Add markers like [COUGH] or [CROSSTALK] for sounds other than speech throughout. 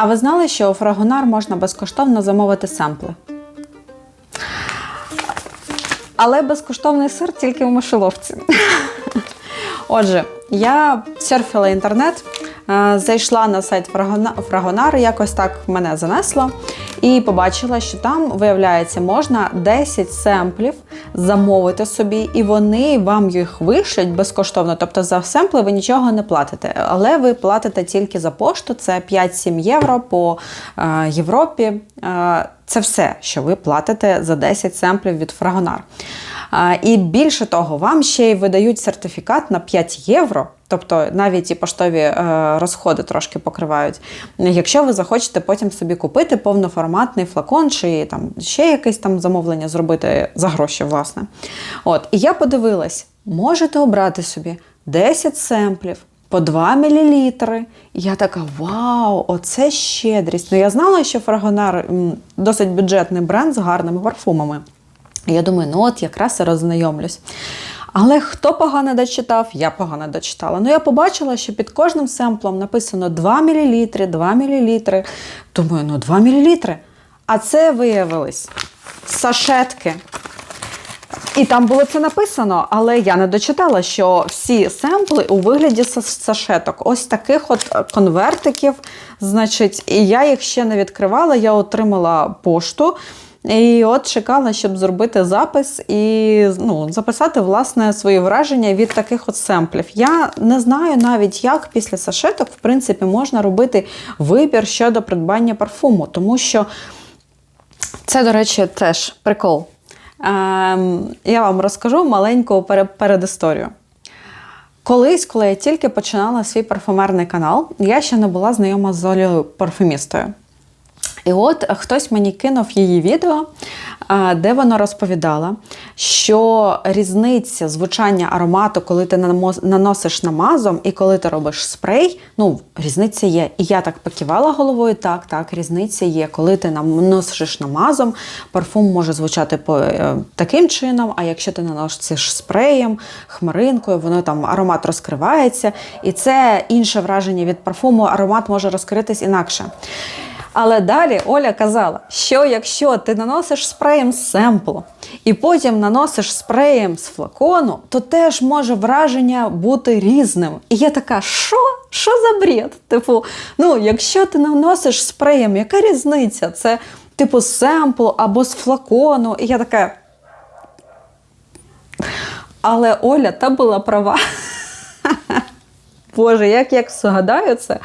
А ви знали, що у Фрагонар можна безкоштовно замовити семпли? Але безкоштовний сир тільки в мишеловці. [LAUGHS] Отже, я серфила інтернет, е, зайшла на сайт Фрагонар, якось так мене занесло, і побачила, що там, виявляється, можна 10 семплів замовити собі, і вони вам їх вишлють безкоштовно. Тобто за семпли ви нічого не платите, але ви платите тільки за пошту, це 5-7 євро по е, Європі. Е, це все, що ви платите за 10 семплів від Фрагонар. І більше того, вам ще й видають сертифікат на 5 євро. Тобто навіть і поштові е, розходи трошки покривають. Якщо ви захочете потім собі купити повноформатний флакон чи там ще якесь там замовлення зробити за гроші, власне. От, і я подивилась, можете обрати собі 10 семплів. По 2 мл. Я така: вау, оце щедрість. Ну я знала, що Фрагонар досить бюджетний бренд з гарними парфумами. Я думаю, ну от якраз і роззнайомлюсь. Але хто погано дочитав, я погано дочитала. Ну, я побачила, що під кожним семплом написано 2 мл, 2 мл. Думаю, ну 2 мл. А це виявилось сашетки. І там було це написано, але я не дочитала, що всі семпли у вигляді сашеток. Ось таких от е, конвертиків. Значить, і я їх ще не відкривала, я отримала пошту. І от чекала, щоб зробити запис і ну, записати власне свої враження від таких от семплів. Я не знаю навіть, як після сашеток, в принципі, можна робити вибір щодо придбання парфуму, тому що це, до речі, теж прикол. Ем, я вам розкажу маленьку пере- передісторію. Колись, коли я тільки починала свій парфумерний канал, я ще не була знайома з Олею парфумістою. І от хтось мені кинув її відео, де вона розповідала, що різниця звучання аромату, коли ти наносиш намазом і коли ти робиш спрей, ну, різниця є. І я так покивала головою, так, так, різниця є. Коли ти наносиш намазом, парфум може звучати по, е, таким чином, а якщо ти наносиш спреєм, хмаринкою, воно там аромат розкривається. І це інше враження від парфуму, аромат може розкритись інакше. Але далі Оля казала, що якщо ти наносиш спреєм з семплу і потім наносиш спреєм з флакону, то теж може враження бути різним. І я така, що? Що за бред? Типу, ну, якщо ти наносиш спреєм, яка різниця? Це типу з семплу або з флакону. І я така. Але Оля та була права. [LAUGHS] Боже, як я згадаю це.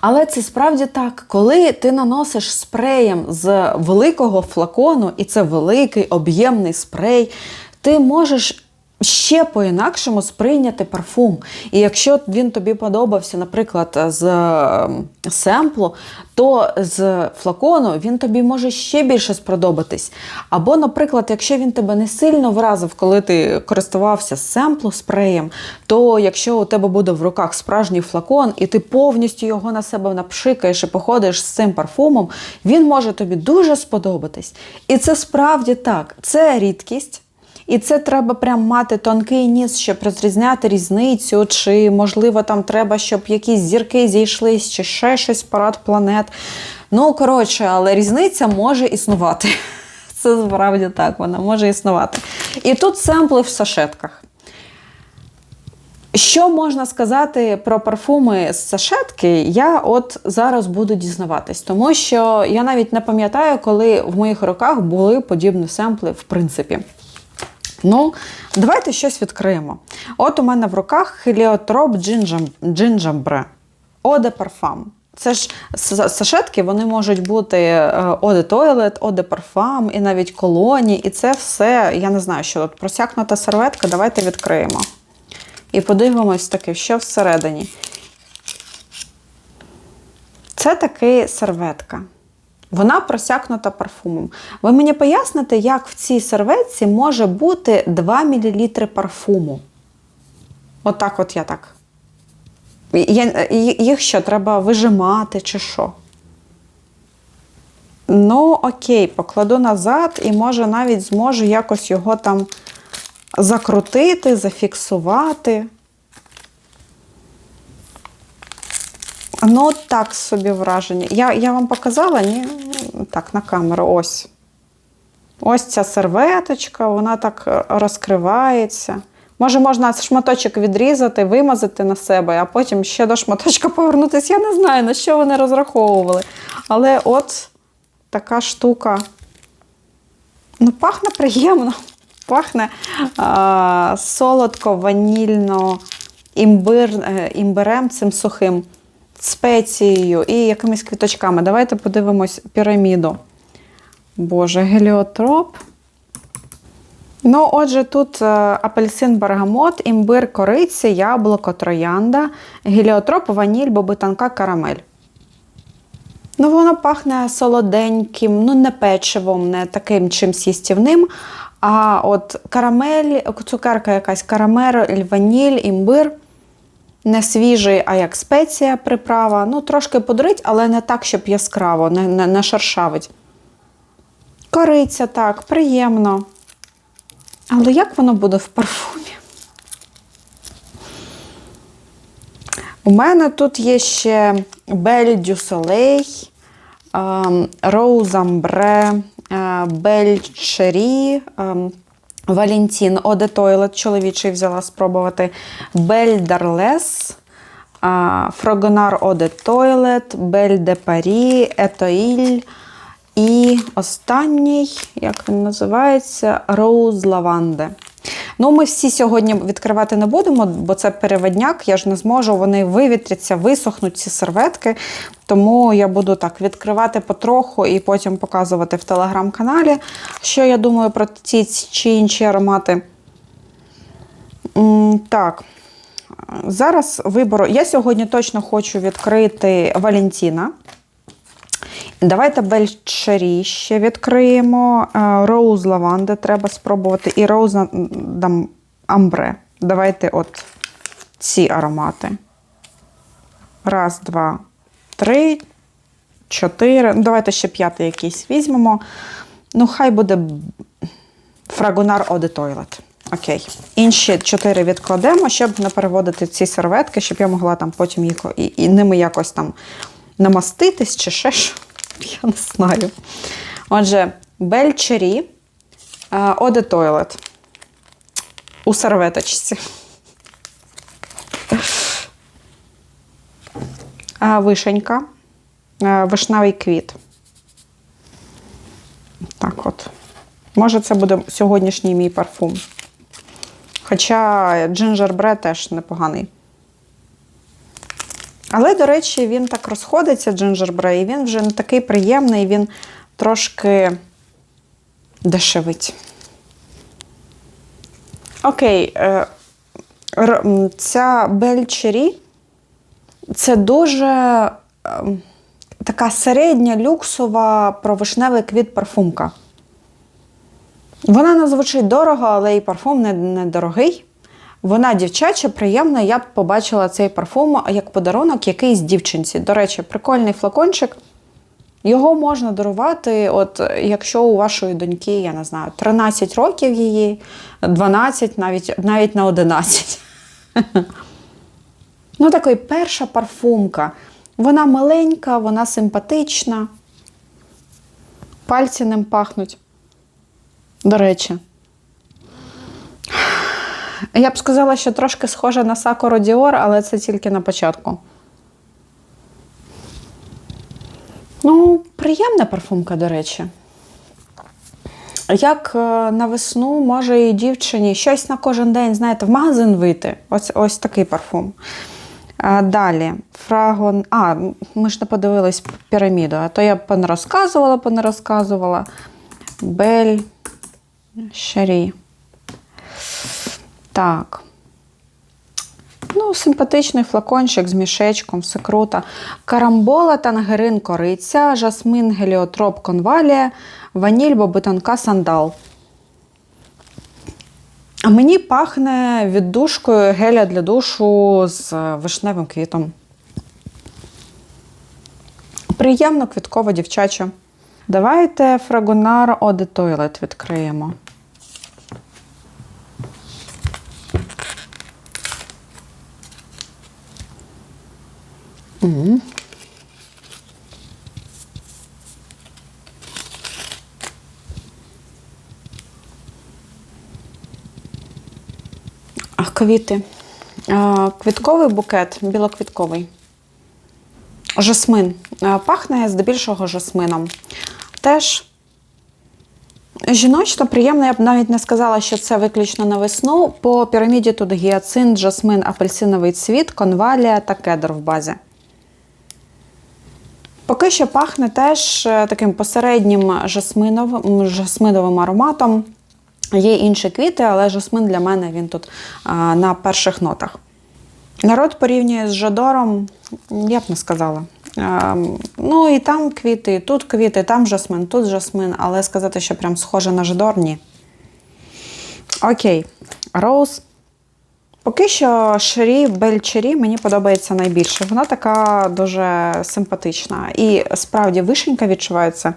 Але це справді так, коли ти наносиш спреєм з великого флакону, і це великий об'ємний спрей, ти можеш ще по-інакшому сприйняти парфум. І якщо він тобі подобався, наприклад, з ем, семплу, то з флакону він тобі може ще більше сподобатись. Або, наприклад, якщо він тебе не сильно вразив, коли ти користувався семплу спреєм, то якщо у тебе буде в руках справжній флакон, і ти повністю його на себе напшикаєш і походиш з цим парфумом, він може тобі дуже сподобатись. І це справді так, це рідкість. І це треба прям мати тонкий ніс, щоб розрізняти різницю, чи, можливо, там треба, щоб якісь зірки зійшлись, чи ще щось парад планет. Ну, коротше, але різниця може існувати. [LAUGHS] Це справді так, вона може існувати. І тут семпли в сашетках. Що можна сказати про парфуми з сашетки, я от зараз буду дізнаватись, тому що я навіть не пам'ятаю, коли в моїх руках були подібні семпли, в принципі. Ну, давайте щось відкриємо. От у мене в руках Gingembre Eau de Parfum. Це ж сашетки, вони можуть бути е, Toilet, Eau de Parfum і навіть колоні. І це все, я не знаю, що тут просякнута серветка. Давайте відкриємо. І подивимось таки, що всередині. Це таки серветка. Вона просякнута парфумом. Ви мені поясните, як в цій серветці може бути 2 мл парфуму? Отак, от я так. Я, їх що, треба вижимати чи що? Ну, окей, покладу назад і може навіть зможу якось його там закрутити, зафіксувати. Ну, так собі враження. Я, я вам показала, ні? Так, на камеру, ось. Ось ця серветочка, вона так е, розкривається. Може, можна шматочок відрізати, вимазати на себе, а потім ще до шматочка повернутися. Я не знаю, на що вони розраховували. Але от така штука. Ну, пахне приємно. [LAUGHS] Пахне а, солодко, ванільно, імбир, е, імбирем цим сухим, спецією і якимись квіточками. Давайте подивимось піраміду. Боже, геліотроп. Ну, отже, тут е, апельсин бергамот, імбир кориця, яблуко, троянда, геліотроп, ваніль, бобитанка, карамель. Ну, воно пахне солоденьким, ну, не печивом, не таким чимсь їстівним. А от карамель, цукерка якась карамель, ваніль, імбир. Не свіжий, а як спеція приправа. Ну, трошки подрить, але не так, щоб яскраво, не, не, не шершавить. Кориця так, приємно. Але як воно буде в парфумі? У мене тут є ще Бель Дю Солей, Роуз Амбре, Бель Чері, Валентін Оде Тойлет, чоловічий взяла спробувати, Бельдарлес, Фрогонар Оде Тойлет, Бель де Парі, Етоїль. І останній, як він називається, Роуз Лаванде. Ну, ми всі сьогодні відкривати не будемо, бо це переводняк, я ж не зможу, вони вивітряться, висохнуть ці серветки. Тому я буду так відкривати потроху і потім показувати в телеграм-каналі, що я думаю про ці чи інші аромати. Так, зараз вибору. Я сьогодні точно хочу відкрити Валентіна. Давайте Бельчері ще відкриємо. Роуз лаванди треба спробувати. І Роуз амбре. Давайте от ці аромати. Раз, два, три, чотири. Ну, Давайте ще п'ятий якийсь візьмемо. Ну, хай буде фрагонар Оде Тойлет. Окей. Інші чотири відкладемо, щоб не переводити ці серветки, щоб я могла там потім їх і, і ними якось там намаститись чи ще що. Я не знаю. Отже, Бельчері Оде Тойлет у серветочці. Вишенька, вишневий квіт. Так от. Може, це буде сьогоднішній мій парфум. Хоча джинджербре теж непоганий. Але, до речі, він так розходиться, джинджербре, і він вже не такий приємний, він трошки дешевить. Окей, е, ця Бельчері це дуже ем, така середня люксова провишневий квіт парфумка. Вона не звучить дорого, але і парфум недорогий. Не вона дівчача, приємна. Я б побачила цей парфум як подарунок якийсь дівчинці. До речі, прикольний флакончик. Його можна дарувати, от якщо у вашої доньки, я не знаю, 13 років її, 12, навіть навіть на 11. Ну, такий перша парфумка. Вона маленька, вона симпатична. Пальці ним пахнуть. До речі. Я б сказала, що трошки схожа на Сакуру Діор, але це тільки на початку. Ну, приємна парфумка, до речі. Як е, на весну може і дівчині щось на кожен день, знаєте, в магазин вийти. Ось ось такий парфум. А, Далі, фрагон. А, ми ж не подивились піраміду, а то я понерозказувала, понерозказувала. Бель Шарі. Так. Ну, Симпатичний флакончик з мішечком, все круто. Карамбола, тангерин, кориця, жасмин, геліотроп, конвалія, ваніль, бобитанка, сандал. А мені пахне віддушкою геля для душу з вишневим квітом. Приємно квітково дівчача. Давайте фрагонар Оде Тойлет відкриємо. Квіти. Квітковий букет, білоквітковий. Жасмин. Пахне здебільшого жасмином. Теж жіночно, приємно, я б навіть не сказала, що це виключно на весну. По піраміді тут гіацинт, жасмин, апельсиновий цвіт, конвалія та кедр в базі. Поки що пахне теж е, таким посереднім жасминовим, жасминовим ароматом. Є інші квіти, але жасмин для мене він тут а, на перших нотах. Народ порівнює з Жадором, я б не сказала. Е, ну і там квіти, тут квіти, там жасмин, тут жасмин, але сказати, що прям схоже на Жадор, ні. Окей, Роуз. Поки що Шері Бельчері мені подобається найбільше. Вона така дуже симпатична. І справді вишенька відчувається.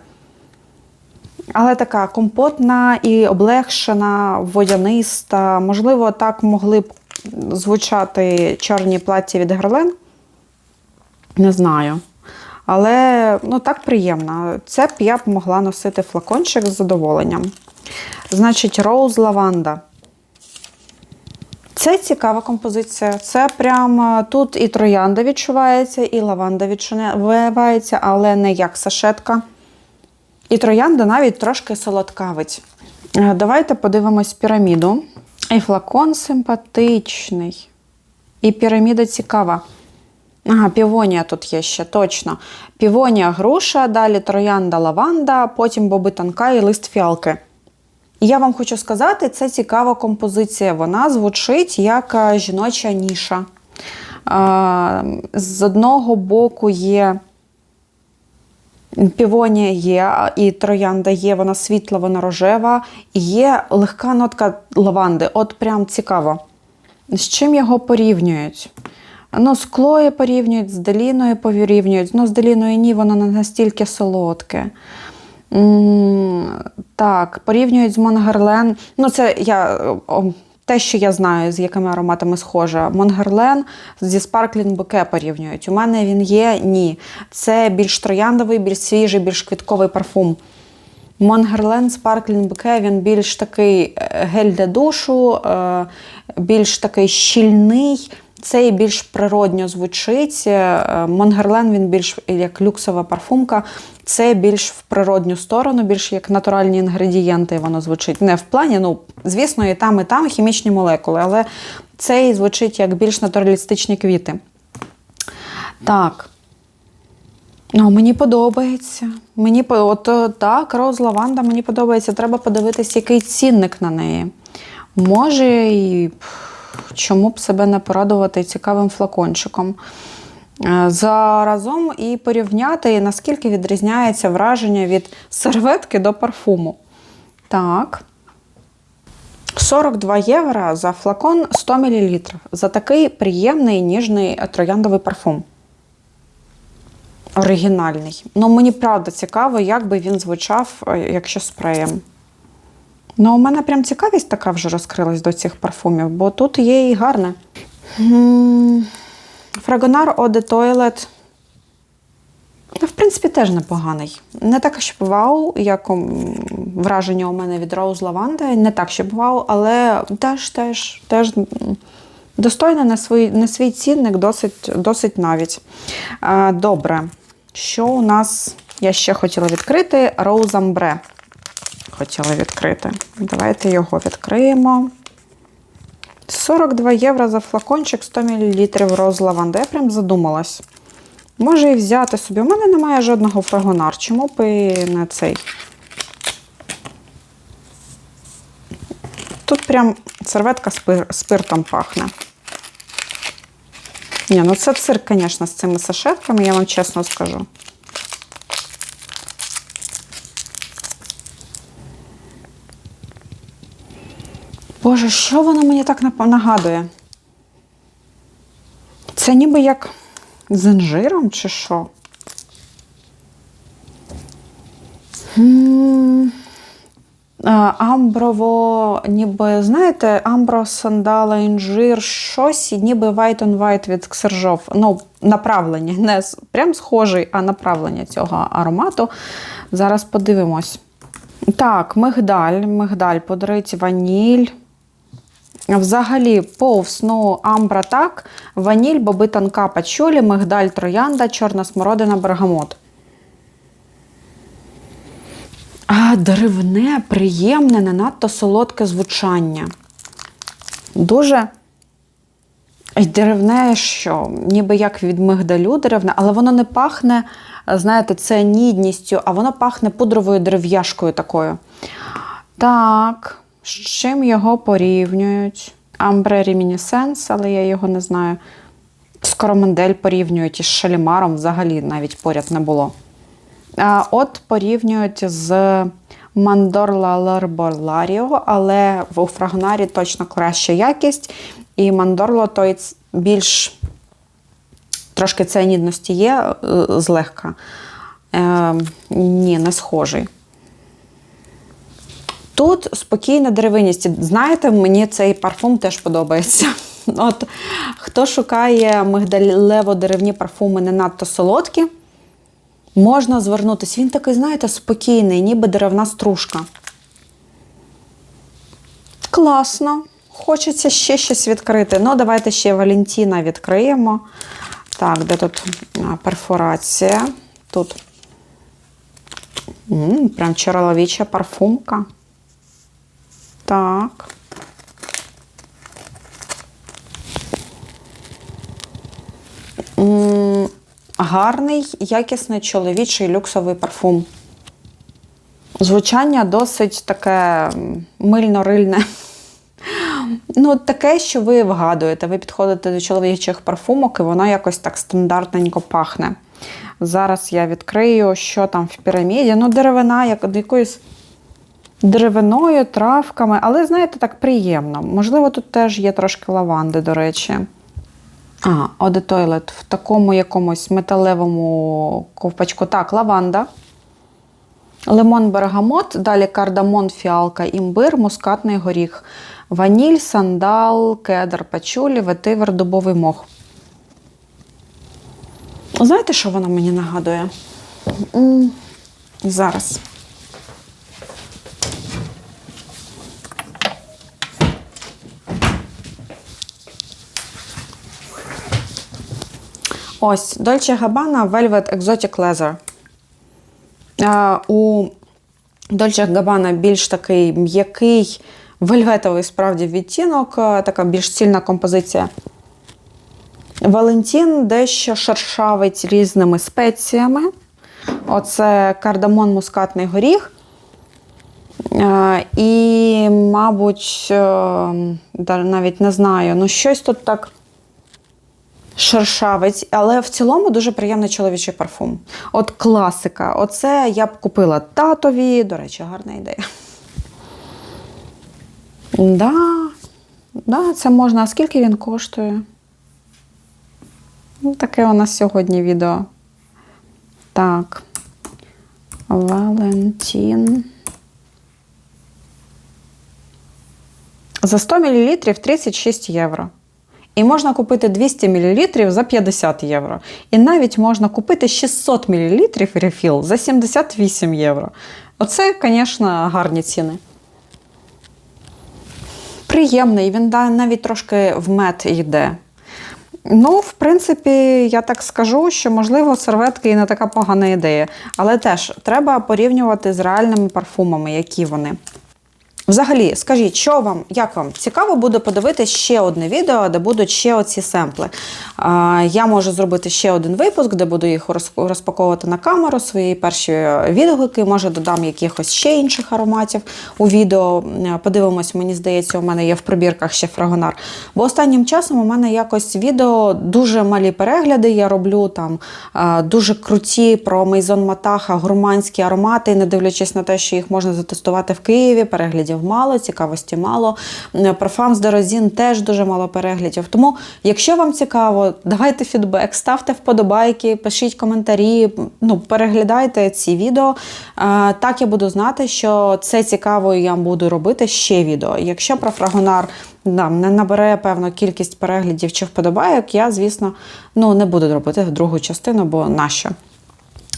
Але така компотна і облегшена, водяниста. Можливо, так могли б звучати чорні плаття від Герлен. Не знаю. Але ну, так приємно. Це б я б могла носити флакончик з задоволенням. Значить, Роуз Лаванда. Це цікава композиція. Це прямо тут і троянда відчувається, і лаванда відчувається, але не як сашетка. І троянда навіть трошки солодкавить. Е, Давайте подивимось піраміду. І флакон симпатичний. І піраміда цікава. Ага, півонія тут є ще, точно. Півонія груша, далі троянда лаванда, потім боби тонка і лист фіалки. І я вам хочу сказати, це цікава композиція. Вона звучить як е, жіноча ніша. Е, З одного боку є півонія є, і троянда є, вона світла, вона рожева, і є легка нотка лаванди. От прям цікаво. З чим його порівнюють? Ну, з Клої порівнюють, з Деліною порівнюють. Ну, з Деліною ні, воно не настільки солодке. М, Так, порівнюють з Монгерлен. Ну, це я о, те, що я знаю, з якими ароматами схожа. Монгерлен зі Sparkling Bouquet порівнюють. У мене він є, ні. Це більш трояндовий, більш свіжий, більш квітковий парфум. Монгерлен Sparkling Bouquet, він більш такий е, гель для душу, е, більш такий щільний. Цей більш природньо звучить. Е, Монгерлен він більш як люксова парфумка. Це більш в природню сторону, більш як натуральні інгредієнти воно звучить. Не в плані, ну, звісно, і там, і там хімічні молекули, але цей звучить як більш натуралістичні квіти. Так. Ну, мені подобається. Мені от е, так, роз лаванда мені подобається. Треба подивитись, який цінник на неї. Може, і чому б себе не порадувати цікавим флакончиком. Е, Заразом і порівняти, наскільки відрізняється враження від серветки до парфуму. Так. 42 євро за флакон 100 мл. За такий приємний ніжний трояндовий парфум. Оригінальний. Ну, мені правда цікаво, як би він звучав, е, якщо спреєм. Ну, у мене прям цікавість така вже розкрилась до цих парфумів, бо тут є і гарне. Фрагонар de Toilet. Ну, в принципі, теж непоганий. Не так, щоб вау, як враження у мене від Rose Lavanda, не так, щоб вау, але теж теж, теж м, достойне на свій, на свій цінник, досить, досить навіть. Добре. Що у нас? Я ще хотіла відкрити Ambre. Хотіла відкрити. Давайте його відкриємо. 42 євро за флакончик 100 мл роз лаванди. Я прям задумалась. Може і взяти собі. У мене немає жодного фрагонар. Чому б і не цей? Тут прям серветка спир- спиртом пахне. Ні, ну це цирк, звісно, з цими сашетками, я вам чесно скажу. Боже, що воно мені так нагадує? Це ніби як з інжиром чи що? М, Амброво, ніби, знаєте, амбро, сандала, інжир, щось, ніби white on white від Ксержов. Ну, направлення, не прям схожий, а направлення цього аромату. Зараз подивимось. Так, мигдаль, мигдаль, подрить ваніль. Взагалі, повз, ну, амбра так, ваніль, боби тонка пачулі, мигдаль троянда, чорна смородина, бергамот. А деревне, приємне, не надто солодке звучання. Дуже деревне, що ніби як від мигдалю деревне, але воно не пахне, знаєте, це нідністю, а воно пахне пудровою дерев'яшкою такою. Так, з чим його порівнюють? Амбре Reminiscence, але я його не знаю. З Коромандель порівнюють із Шалімаром взагалі навіть поряд не було. От порівнюють з Мандорла Лерборларіо, але в Фрагнарі точно краща якість. І Мандорло той більш трошки ціанідності є е, злегка. Е, ні, не схожий. Тут спокійна деревиність. Знаєте, мені цей парфум теж подобається. [LAUGHS] От хто шукає мигдалево-деревні парфуми не надто солодкі, можна звернутися. Він такий, знаєте, спокійний, ніби деревна стружка. Класно. Хочеться ще щось відкрити. Ну, давайте ще Валентіна відкриємо. Так, де тут перфорація? Тут М, прям чоловіча парфумка. Так. М, Гарний, якісний чоловічий люксовий парфум. Звучання досить таке мильно-рильне. Ну, таке, що ви вгадуєте. Ви підходите до чоловічих парфумок, і воно якось так стандартненько пахне. Зараз я відкрию, що там в піраміді. Ну, деревина, як якоюсь деревиною, травками, але, знаєте, так приємно. Можливо, тут теж є трошки лаванди, до речі. А, Toilet в такому якомусь металевому ковпачку. Так, лаванда. Лимон бергамот, далі кардамон, фіалка, імбир, мускатний горіх, ваніль, сандал, кедр, пачулі, ветивер, дубовий мох. Знаєте, що вона мені нагадує? Зараз. Ось Dolce Gabbana Velvet Exotic Leather. Е, У Dolce Gabbana більш такий м'який, вельветовий справді відтінок, е, така більш цільна композиція. Валентін дещо шершавить різними спеціями. Оце кардамон, мускатний горіх. Е, І, мабуть, навіть не знаю, ну щось тут так шершавець, але в цілому дуже приємний чоловічий парфум. От класика. Оце я б купила татові. До речі, гарна ідея. Да, да, це можна. А скільки він коштує? Ну, таке у нас сьогодні відео. Так. Валентін. За 100 мл 36 євро. І можна купити 200 мл за 50 євро. І навіть можна купити 600 мл рефіл за 78 євро. Оце, звісно, гарні ціни. Приємний, він навіть трошки в мед йде. Ну, в принципі, я так скажу, що, можливо, серветки і не така погана ідея. Але теж треба порівнювати з реальними парфумами, які вони. Взагалі, скажіть, що вам, як вам цікаво буде подивитися ще одне відео, де будуть ще оці семпли. Я можу зробити ще один випуск, де буду їх розпаковувати на камеру, свої перші відгуки. Може, додам якихось ще інших ароматів у відео. Подивимось, мені здається, у мене є в пробірках ще фрагонар. Бо останнім часом у мене якось відео дуже малі перегляди. Я роблю там дуже круті про Мейзон Матаха, гурманські аромати, не дивлячись на те, що їх можна затестувати в Києві. Переглядів мало, цікавості мало. Е, Парфам з Дорозін теж дуже мало переглядів. Тому, якщо вам цікаво, давайте фідбек, ставте вподобайки, пишіть коментарі, ну, переглядайте ці відео. Е, Так я буду знати, що це цікаво, і я буду робити ще відео. Якщо про фрагонар да, не набере певну кількість переглядів чи вподобайок, я, звісно, ну, не буду робити другу частину, бо нащо?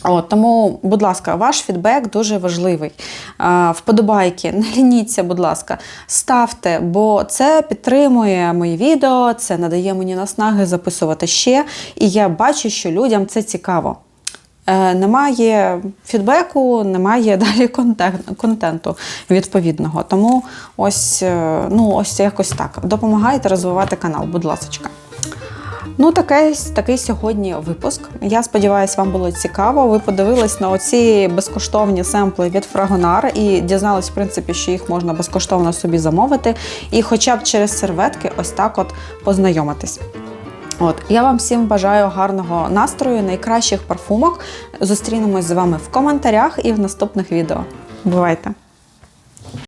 От, тому, будь ласка, ваш фідбек дуже важливий. А, Вподобайки, [LAUGHS] не лініться, будь ласка, ставте, бо це підтримує мої відео, це надає мені наснаги записувати ще. І я бачу, що людям це цікаво. Е, Немає фідбеку, немає [LAUGHS] далі контент- контенту відповідного. Тому ось, е, ну, ось якось так. Допомагайте розвивати канал, будь ласка. Ну, таке, такий сьогодні випуск. Я сподіваюся, вам було цікаво. Ви подивились на оці безкоштовні семпли від Fragonar і дізнались, в принципі, що їх можна безкоштовно собі замовити. І хоча б через серветки ось так от познайомитись. От, я вам всім бажаю гарного настрою, найкращих парфумок. Зустрінемось з вами в коментарях і в наступних відео. Бувайте!